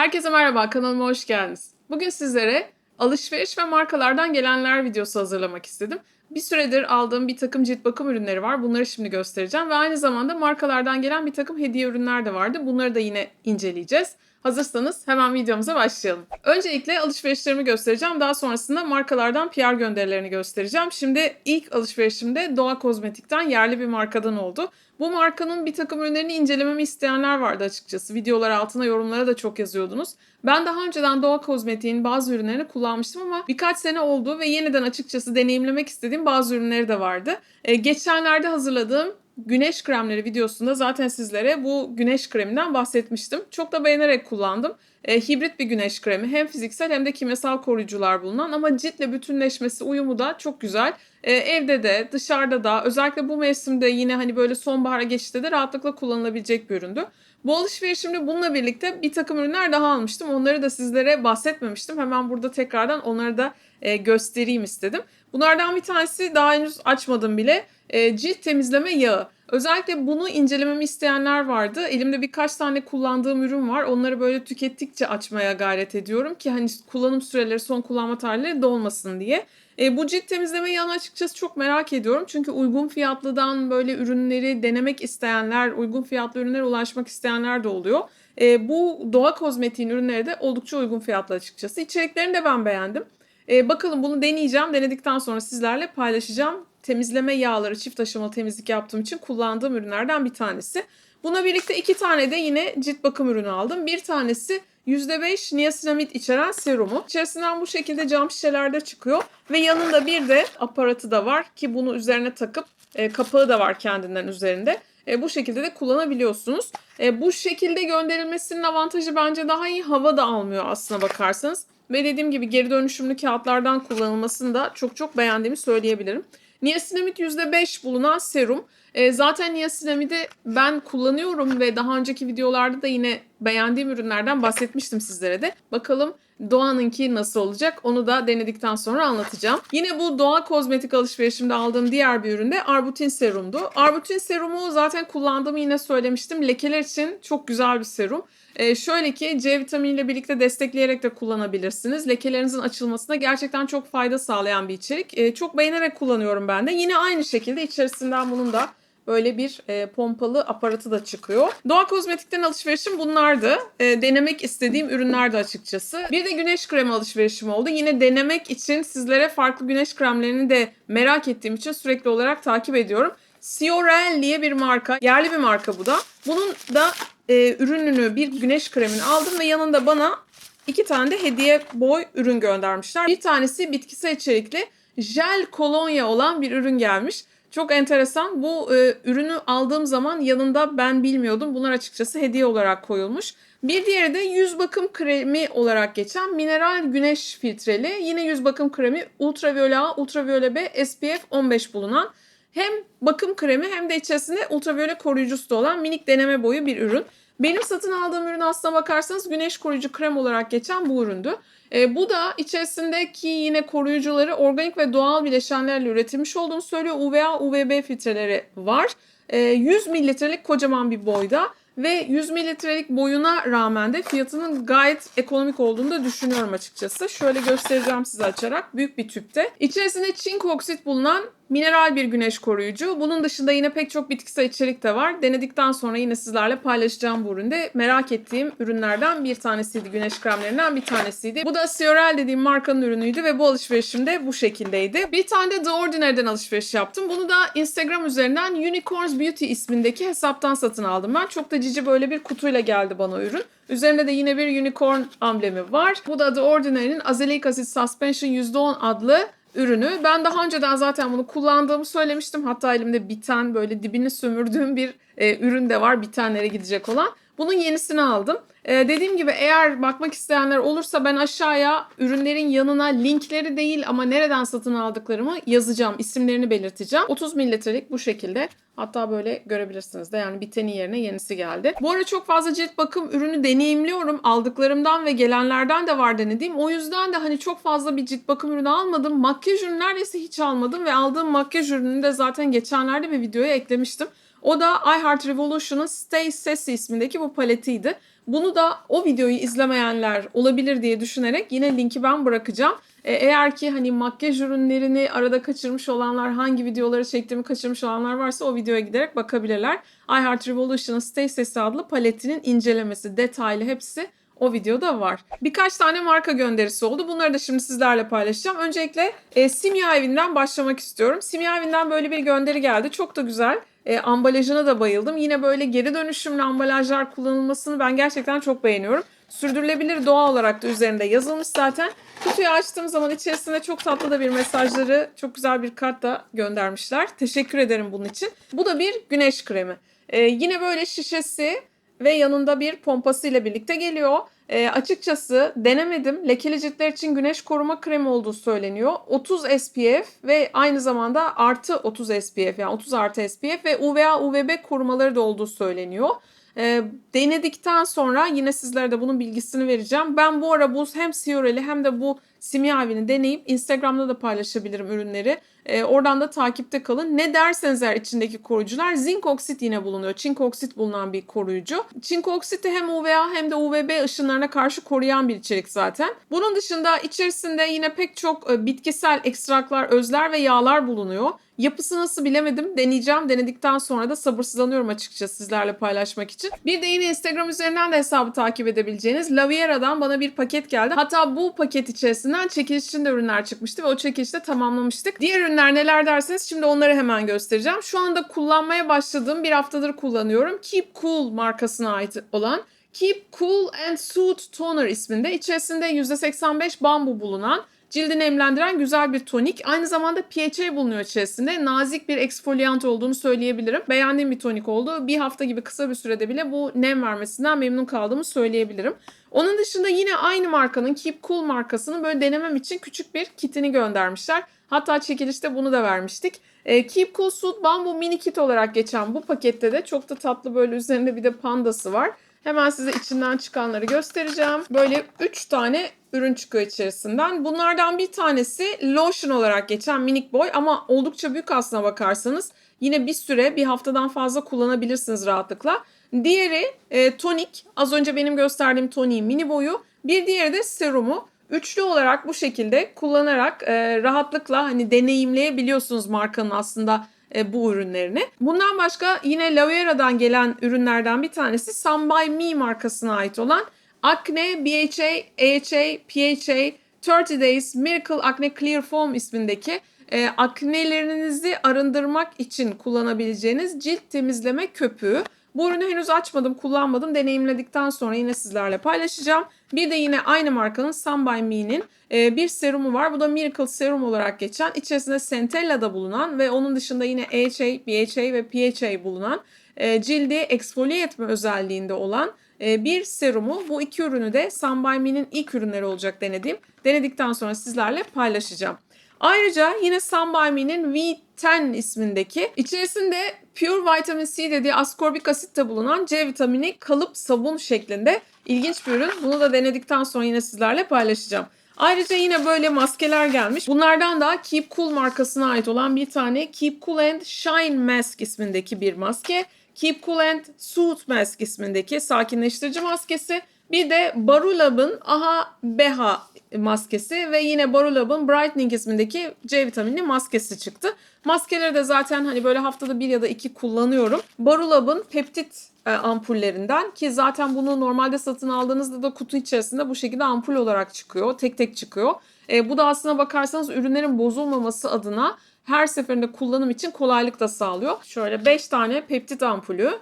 Herkese merhaba, kanalıma hoş geldiniz. Bugün sizlere alışveriş ve markalardan gelenler videosu hazırlamak istedim. Bir süredir aldığım bir takım cilt bakım ürünleri var. Bunları şimdi göstereceğim. Ve aynı zamanda markalardan gelen bir takım hediye ürünler de vardı. Bunları da yine inceleyeceğiz. Hazırsanız hemen videomuza başlayalım. Öncelikle alışverişlerimi göstereceğim. Daha sonrasında markalardan PR gönderilerini göstereceğim. Şimdi ilk alışverişimde Doğa Kozmetik'ten yerli bir markadan oldu. Bu markanın bir takım ürünlerini incelememi isteyenler vardı açıkçası. Videolar altına yorumlara da çok yazıyordunuz. Ben daha önceden Doğa Kozmetik'in bazı ürünlerini kullanmıştım ama birkaç sene oldu ve yeniden açıkçası deneyimlemek istediğim bazı ürünleri de vardı. Ee, geçenlerde hazırladığım güneş kremleri videosunda zaten sizlere bu güneş kreminden bahsetmiştim. Çok da beğenerek kullandım. E, hibrit bir güneş kremi. Hem fiziksel hem de kimyasal koruyucular bulunan ama ciltle bütünleşmesi, uyumu da çok güzel. E, evde de, dışarıda da, özellikle bu mevsimde yine hani böyle sonbahara geçişte de rahatlıkla kullanılabilecek bir üründü. Bu alışverişimde bununla birlikte bir takım ürünler daha almıştım. Onları da sizlere bahsetmemiştim. Hemen burada tekrardan onları da e, göstereyim istedim. Bunlardan bir tanesi daha henüz açmadım bile. E, cilt temizleme yağı. Özellikle bunu incelememi isteyenler vardı. Elimde birkaç tane kullandığım ürün var. Onları böyle tükettikçe açmaya gayret ediyorum ki hani kullanım süreleri, son kullanma tarihleri dolmasın diye. E, bu cilt temizleme yağını açıkçası çok merak ediyorum. Çünkü uygun fiyatlıdan böyle ürünleri denemek isteyenler, uygun fiyatlı ürünlere ulaşmak isteyenler de oluyor. E, bu doğa kozmetiğin ürünleri de oldukça uygun fiyatlı açıkçası. İçeriklerini de ben beğendim. E, bakalım bunu deneyeceğim. Denedikten sonra sizlerle paylaşacağım. Temizleme yağları çift aşamalı temizlik yaptığım için kullandığım ürünlerden bir tanesi. Buna birlikte iki tane de yine cilt bakım ürünü aldım. Bir tanesi %5 niasinamid içeren serumu. İçerisinden bu şekilde cam şişelerde çıkıyor. Ve yanında bir de aparatı da var ki bunu üzerine takıp e, kapağı da var kendinden üzerinde. E, bu şekilde de kullanabiliyorsunuz. E, bu şekilde gönderilmesinin avantajı bence daha iyi hava da almıyor aslına bakarsanız. Ve dediğim gibi geri dönüşümlü kağıtlardan kullanılmasını da çok çok beğendiğimi söyleyebilirim. Niasinamid %5 bulunan serum. E, zaten niasinamidi ben kullanıyorum ve daha önceki videolarda da yine beğendiğim ürünlerden bahsetmiştim sizlere de. Bakalım Doğan'ınki nasıl olacak onu da denedikten sonra anlatacağım. Yine bu Doğa kozmetik alışverişimde aldığım diğer bir ürün de Arbutin serumdu. Arbutin serumu zaten kullandığımı yine söylemiştim. Lekeler için çok güzel bir serum. Ee, şöyle ki C vitaminiyle birlikte destekleyerek de kullanabilirsiniz. Lekelerinizin açılmasına gerçekten çok fayda sağlayan bir içerik. Ee, çok beğenerek kullanıyorum ben de. Yine aynı şekilde içerisinden bunun da böyle bir e, pompalı aparatı da çıkıyor. Doğa Kozmetik'ten alışverişim bunlardı. E, denemek istediğim ürünlerdi açıkçası. Bir de güneş kremi alışverişim oldu. Yine denemek için sizlere farklı güneş kremlerini de merak ettiğim için sürekli olarak takip ediyorum. Siorel diye bir marka. Yerli bir marka bu da. Bunun da e, ürününü bir güneş kremini aldım ve yanında bana iki tane de hediye boy ürün göndermişler. Bir tanesi bitkisel içerikli jel kolonya olan bir ürün gelmiş. Çok enteresan. Bu e, ürünü aldığım zaman yanında ben bilmiyordum. Bunlar açıkçası hediye olarak koyulmuş. Bir diğeri de yüz bakım kremi olarak geçen mineral güneş filtreli. Yine yüz bakım kremi ultraviyole A, ultraviyole B, SPF 15 bulunan hem bakım kremi hem de içerisinde ultraviyole koruyucusu da olan minik deneme boyu bir ürün. Benim satın aldığım ürün aslına bakarsanız güneş koruyucu krem olarak geçen bu üründü. E, bu da içerisindeki yine koruyucuları organik ve doğal bileşenlerle üretilmiş olduğunu söylüyor. UVA, UVB filtreleri var. E, 100 mililitrelik kocaman bir boyda ve 100 mililitrelik boyuna rağmen de fiyatının gayet ekonomik olduğunu da düşünüyorum açıkçası. Şöyle göstereceğim size açarak. Büyük bir tüpte. İçerisinde çink oksit bulunan mineral bir güneş koruyucu. Bunun dışında yine pek çok bitkisel içerik de var. Denedikten sonra yine sizlerle paylaşacağım bu üründe. Merak ettiğim ürünlerden bir tanesiydi. Güneş kremlerinden bir tanesiydi. Bu da Siorel dediğim markanın ürünüydü ve bu alışverişim de bu şekildeydi. Bir tane de The Ordinary'den alışveriş yaptım. Bunu da Instagram üzerinden Unicorns Beauty ismindeki hesaptan satın aldım ben. Çok da cici böyle bir kutuyla geldi bana ürün. Üzerinde de yine bir unicorn amblemi var. Bu da The Ordinary'nin Azelaic Acid Suspension %10 adlı ürünü. Ben daha önceden zaten bunu kullandığımı söylemiştim. Hatta elimde biten böyle dibini sömürdüğüm bir e, ürün de var bitenlere gidecek olan. Bunun yenisini aldım. Ee, dediğim gibi eğer bakmak isteyenler olursa ben aşağıya ürünlerin yanına linkleri değil ama nereden satın aldıklarımı yazacağım. isimlerini belirteceğim. 30 mililitrelik bu şekilde. Hatta böyle görebilirsiniz de yani biteni yerine yenisi geldi. Bu ara çok fazla cilt bakım ürünü deneyimliyorum. Aldıklarımdan ve gelenlerden de var denediğim. O yüzden de hani çok fazla bir cilt bakım ürünü almadım. Makyaj ürünü neredeyse hiç almadım ve aldığım makyaj ürününü de zaten geçenlerde bir videoya eklemiştim. O da iHeart Revolution'ın Stay Sassy ismindeki bu paletiydi. Bunu da o videoyu izlemeyenler olabilir diye düşünerek yine linki ben bırakacağım. E, eğer ki hani makyaj ürünlerini arada kaçırmış olanlar, hangi videoları çektiğimi kaçırmış olanlar varsa o videoya giderek bakabilirler. iHeart Revolution'ın Stay Sassy adlı paletinin incelemesi, detaylı hepsi o videoda var. Birkaç tane marka gönderisi oldu. Bunları da şimdi sizlerle paylaşacağım. Öncelikle e, Simya evinden başlamak istiyorum. Simya evinden böyle bir gönderi geldi. Çok da güzel. E, ambalajına da bayıldım. Yine böyle geri dönüşümlü ambalajlar kullanılmasını ben gerçekten çok beğeniyorum. Sürdürülebilir doğa olarak da üzerinde yazılmış zaten. Kutuyu açtığım zaman içerisinde çok tatlı da bir mesajları, çok güzel bir kart da göndermişler. Teşekkür ederim bunun için. Bu da bir güneş kremi. E, yine böyle şişesi ve yanında bir pompası ile birlikte geliyor. E, açıkçası denemedim. Lekeli ciltler için güneş koruma kremi olduğu söyleniyor. 30 SPF ve aynı zamanda artı 30 SPF yani 30 artı SPF ve UVA UVB korumaları da olduğu söyleniyor. E, denedikten sonra yine sizlere de bunun bilgisini vereceğim. Ben bu ara bu hem Siorel'i hem de bu Simyavi'ni deneyip Instagram'da da paylaşabilirim ürünleri. E, oradan da takipte kalın. Ne derseniz eğer içindeki koruyucular zinc oksit yine bulunuyor. Çink oksit bulunan bir koruyucu. Çink oksit de hem UVA hem de UVB ışınlarına karşı koruyan bir içerik zaten. Bunun dışında içerisinde yine pek çok e, bitkisel ekstraklar, özler ve yağlar bulunuyor. Yapısı nasıl bilemedim. Deneyeceğim. Denedikten sonra da sabırsızlanıyorum açıkçası sizlerle paylaşmak için. Bir de yine Instagram üzerinden de hesabı takip edebileceğiniz Laviera'dan bana bir paket geldi. Hatta bu paket içerisinden çekiliş için de ürünler çıkmıştı ve o çekilişte tamamlamıştık. Diğer ürünler neler derseniz şimdi onları hemen göstereceğim. Şu anda kullanmaya başladığım bir haftadır kullanıyorum. Keep Cool markasına ait olan Keep Cool and Soothe Toner isminde içerisinde %85 bambu bulunan cildi nemlendiren güzel bir tonik. Aynı zamanda PHA bulunuyor içerisinde. Nazik bir eksfolyant olduğunu söyleyebilirim. Beğendiğim bir tonik oldu. Bir hafta gibi kısa bir sürede bile bu nem vermesinden memnun kaldığımı söyleyebilirim. Onun dışında yine aynı markanın Keep Cool markasının böyle denemem için küçük bir kitini göndermişler. Hatta çekilişte bunu da vermiştik. E, Keep Cool Suit Bamboo mini kit olarak geçen bu pakette de çok da tatlı böyle üzerinde bir de pandası var. Hemen size içinden çıkanları göstereceğim. Böyle 3 tane ürün çıkıyor içerisinden. Bunlardan bir tanesi lotion olarak geçen minik boy ama oldukça büyük aslına bakarsanız. Yine bir süre bir haftadan fazla kullanabilirsiniz rahatlıkla. Diğeri e, tonik. Az önce benim gösterdiğim toniğin mini boyu. Bir diğeri de serumu. Üçlü olarak bu şekilde kullanarak e, rahatlıkla hani deneyimleyebiliyorsunuz markanın aslında e, bu ürünlerini. Bundan başka yine Laviera'dan gelen ürünlerden bir tanesi Sun By Me markasına ait olan Acne BHA, AHA, PHA 30 Days Miracle Acne Clear Foam ismindeki e, aknelerinizi arındırmak için kullanabileceğiniz cilt temizleme köpüğü. Bu ürünü henüz açmadım, kullanmadım. Deneyimledikten sonra yine sizlerle paylaşacağım. Bir de yine aynı markanın Sun By Me'nin e, bir serumu var. Bu da Miracle Serum olarak geçen. İçerisinde Centella'da bulunan ve onun dışında yine AHA, BHA ve PHA bulunan e, cildi eksfoliye etme özelliğinde olan e, bir serumu. Bu iki ürünü de Sun By Me'nin ilk ürünleri olacak denediğim. Denedikten sonra sizlerle paylaşacağım. Ayrıca yine Sun By Me'nin V10 ismindeki içerisinde Pure Vitamin C dediği askorbik asit de bulunan C vitamini kalıp sabun şeklinde ilginç bir ürün. Bunu da denedikten sonra yine sizlerle paylaşacağım. Ayrıca yine böyle maskeler gelmiş. Bunlardan da Keep Cool markasına ait olan bir tane Keep Cool and Shine Mask ismindeki bir maske. Keep Cool and Soothe Mask ismindeki sakinleştirici maskesi. Bir de Barulab'ın Aha Beha maskesi ve yine Barulab'ın Brightening ismindeki C vitaminli maskesi çıktı. Maskeleri de zaten hani böyle haftada bir ya da iki kullanıyorum. Barulab'ın peptit e, ampullerinden ki zaten bunu normalde satın aldığınızda da kutu içerisinde bu şekilde ampul olarak çıkıyor. Tek tek çıkıyor. E, bu da aslına bakarsanız ürünlerin bozulmaması adına her seferinde kullanım için kolaylık da sağlıyor. Şöyle 5 tane peptit ampulü.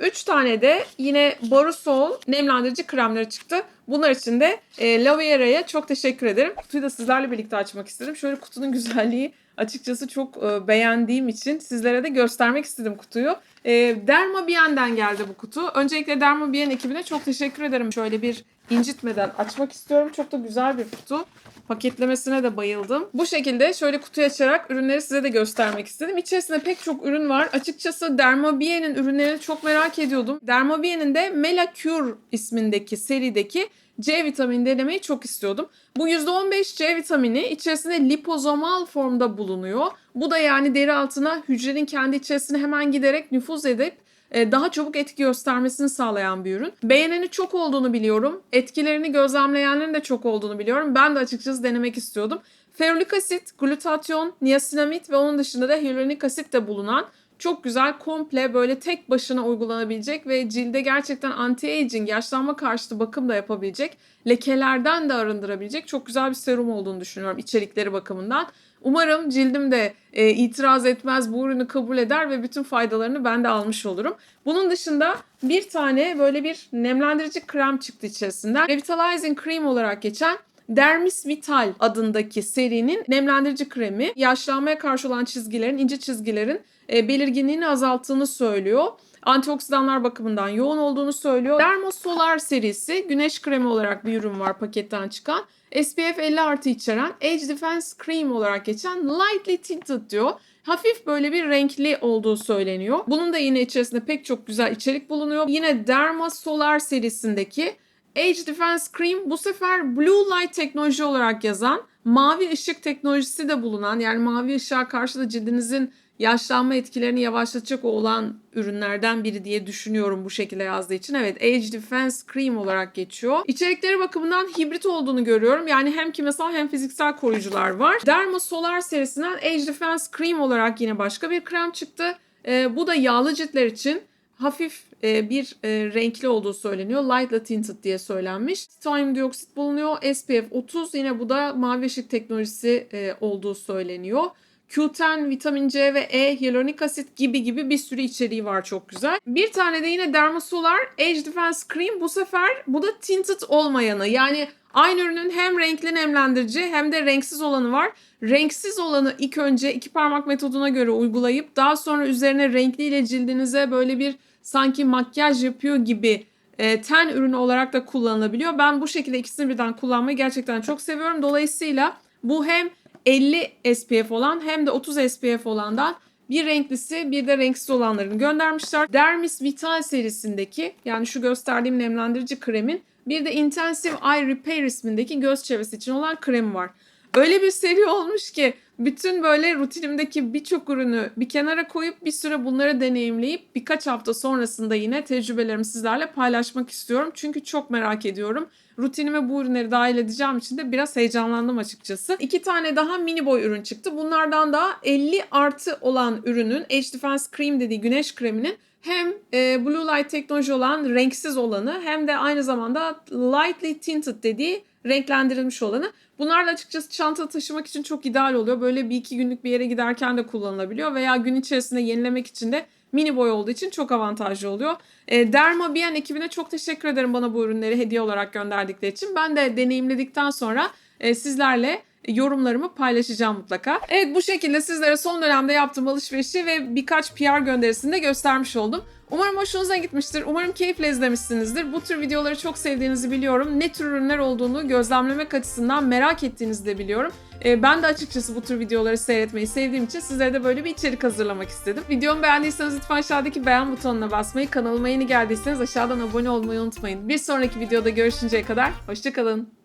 3 tane de yine Barusol nemlendirici kremleri çıktı. Bunlar için de e, Laviera'ya çok teşekkür ederim. Kutuyu da sizlerle birlikte açmak istedim. Şöyle kutunun güzelliği açıkçası çok e, beğendiğim için sizlere de göstermek istedim kutuyu. E, Dermabien'den geldi bu kutu. Öncelikle Dermabien ekibine çok teşekkür ederim. Şöyle bir incitmeden açmak istiyorum. Çok da güzel bir kutu. Paketlemesine de bayıldım. Bu şekilde şöyle kutuyu açarak ürünleri size de göstermek istedim. İçerisinde pek çok ürün var. Açıkçası Dermabie'nin ürünlerini çok merak ediyordum. Dermabie'nin de Melacure ismindeki serideki C vitamini denemeyi çok istiyordum. Bu %15 C vitamini içerisinde lipozomal formda bulunuyor. Bu da yani deri altına hücrenin kendi içerisine hemen giderek nüfuz edip daha çabuk etki göstermesini sağlayan bir ürün. Beğeneni çok olduğunu biliyorum. Etkilerini gözlemleyenlerin de çok olduğunu biliyorum. Ben de açıkçası denemek istiyordum. Ferulik asit, glutatyon, niasinamid ve onun dışında da hyaluronik asit de bulunan çok güzel komple böyle tek başına uygulanabilecek ve cilde gerçekten anti-aging, yaşlanma karşıtı bakım da yapabilecek, lekelerden de arındırabilecek çok güzel bir serum olduğunu düşünüyorum içerikleri bakımından. Umarım cildim de e, itiraz etmez, bu ürünü kabul eder ve bütün faydalarını ben de almış olurum. Bunun dışında bir tane böyle bir nemlendirici krem çıktı içerisinden. Revitalizing Cream olarak geçen Dermis Vital adındaki serinin nemlendirici kremi yaşlanmaya karşı olan çizgilerin, ince çizgilerin e, belirginliğini azalttığını söylüyor. Antioksidanlar bakımından yoğun olduğunu söylüyor. Dermosolar serisi güneş kremi olarak bir ürün var paketten çıkan. SPF 50 artı içeren Age Defense Cream olarak geçen Lightly Tinted diyor. Hafif böyle bir renkli olduğu söyleniyor. Bunun da yine içerisinde pek çok güzel içerik bulunuyor. Yine Derma Solar serisindeki Age Defense Cream bu sefer Blue Light teknoloji olarak yazan, mavi ışık teknolojisi de bulunan yani mavi ışığa karşı da cildinizin yaşlanma etkilerini yavaşlatacak olan ürünlerden biri diye düşünüyorum bu şekilde yazdığı için. Evet Age Defense Cream olarak geçiyor. İçerikleri bakımından hibrit olduğunu görüyorum. Yani hem kimyasal hem fiziksel koruyucular var. Derma Solar serisinden Age Defense Cream olarak yine başka bir krem çıktı. Ee, bu da yağlı ciltler için hafif e, bir e, renkli olduğu söyleniyor. Lightly tinted diye söylenmiş. Titanyum dioksit bulunuyor. SPF 30 yine bu da mavi ışık teknolojisi e, olduğu söyleniyor. Q10, vitamin C ve E, hyaluronik asit gibi gibi bir sürü içeriği var çok güzel. Bir tane de yine Dermasolar Age Defense Cream. Bu sefer bu da tinted olmayanı. Yani aynı ürünün hem renkli nemlendirici hem de renksiz olanı var. Renksiz olanı ilk önce iki parmak metoduna göre uygulayıp daha sonra üzerine renkliyle cildinize böyle bir sanki makyaj yapıyor gibi e, ten ürünü olarak da kullanılabiliyor. Ben bu şekilde ikisini birden kullanmayı gerçekten çok seviyorum. Dolayısıyla bu hem 50 SPF olan hem de 30 SPF olandan bir renklisi bir de renksiz olanlarını göndermişler. Dermis Vital serisindeki yani şu gösterdiğim nemlendirici kremin bir de Intensive Eye Repair ismindeki göz çevresi için olan kremi var. Öyle bir seri olmuş ki bütün böyle rutinimdeki birçok ürünü bir kenara koyup bir süre bunları deneyimleyip birkaç hafta sonrasında yine tecrübelerimi sizlerle paylaşmak istiyorum. Çünkü çok merak ediyorum. Rutinime bu ürünleri dahil edeceğim için de biraz heyecanlandım açıkçası. İki tane daha mini boy ürün çıktı. Bunlardan da 50 artı olan ürünün Age Defense Cream dediği güneş kreminin hem e, Blue Light teknoloji olan renksiz olanı hem de aynı zamanda Lightly Tinted dediği renklendirilmiş olanı. Bunlar da açıkçası çantada taşımak için çok ideal oluyor. Böyle bir iki günlük bir yere giderken de kullanılabiliyor veya gün içerisinde yenilemek için de mini boy olduğu için çok avantajlı oluyor. E, Derma Bien ekibine çok teşekkür ederim bana bu ürünleri hediye olarak gönderdikleri için. Ben de deneyimledikten sonra e, sizlerle yorumlarımı paylaşacağım mutlaka. Evet bu şekilde sizlere son dönemde yaptığım alışverişi ve birkaç PR gönderisini de göstermiş oldum. Umarım hoşunuza gitmiştir. Umarım keyifle izlemişsinizdir. Bu tür videoları çok sevdiğinizi biliyorum. Ne tür ürünler olduğunu gözlemlemek açısından merak ettiğinizi de biliyorum. Ee, ben de açıkçası bu tür videoları seyretmeyi sevdiğim için sizlere de böyle bir içerik hazırlamak istedim. Videomu beğendiyseniz lütfen aşağıdaki beğen butonuna basmayı, kanalıma yeni geldiyseniz aşağıdan abone olmayı unutmayın. Bir sonraki videoda görüşünceye kadar hoşçakalın.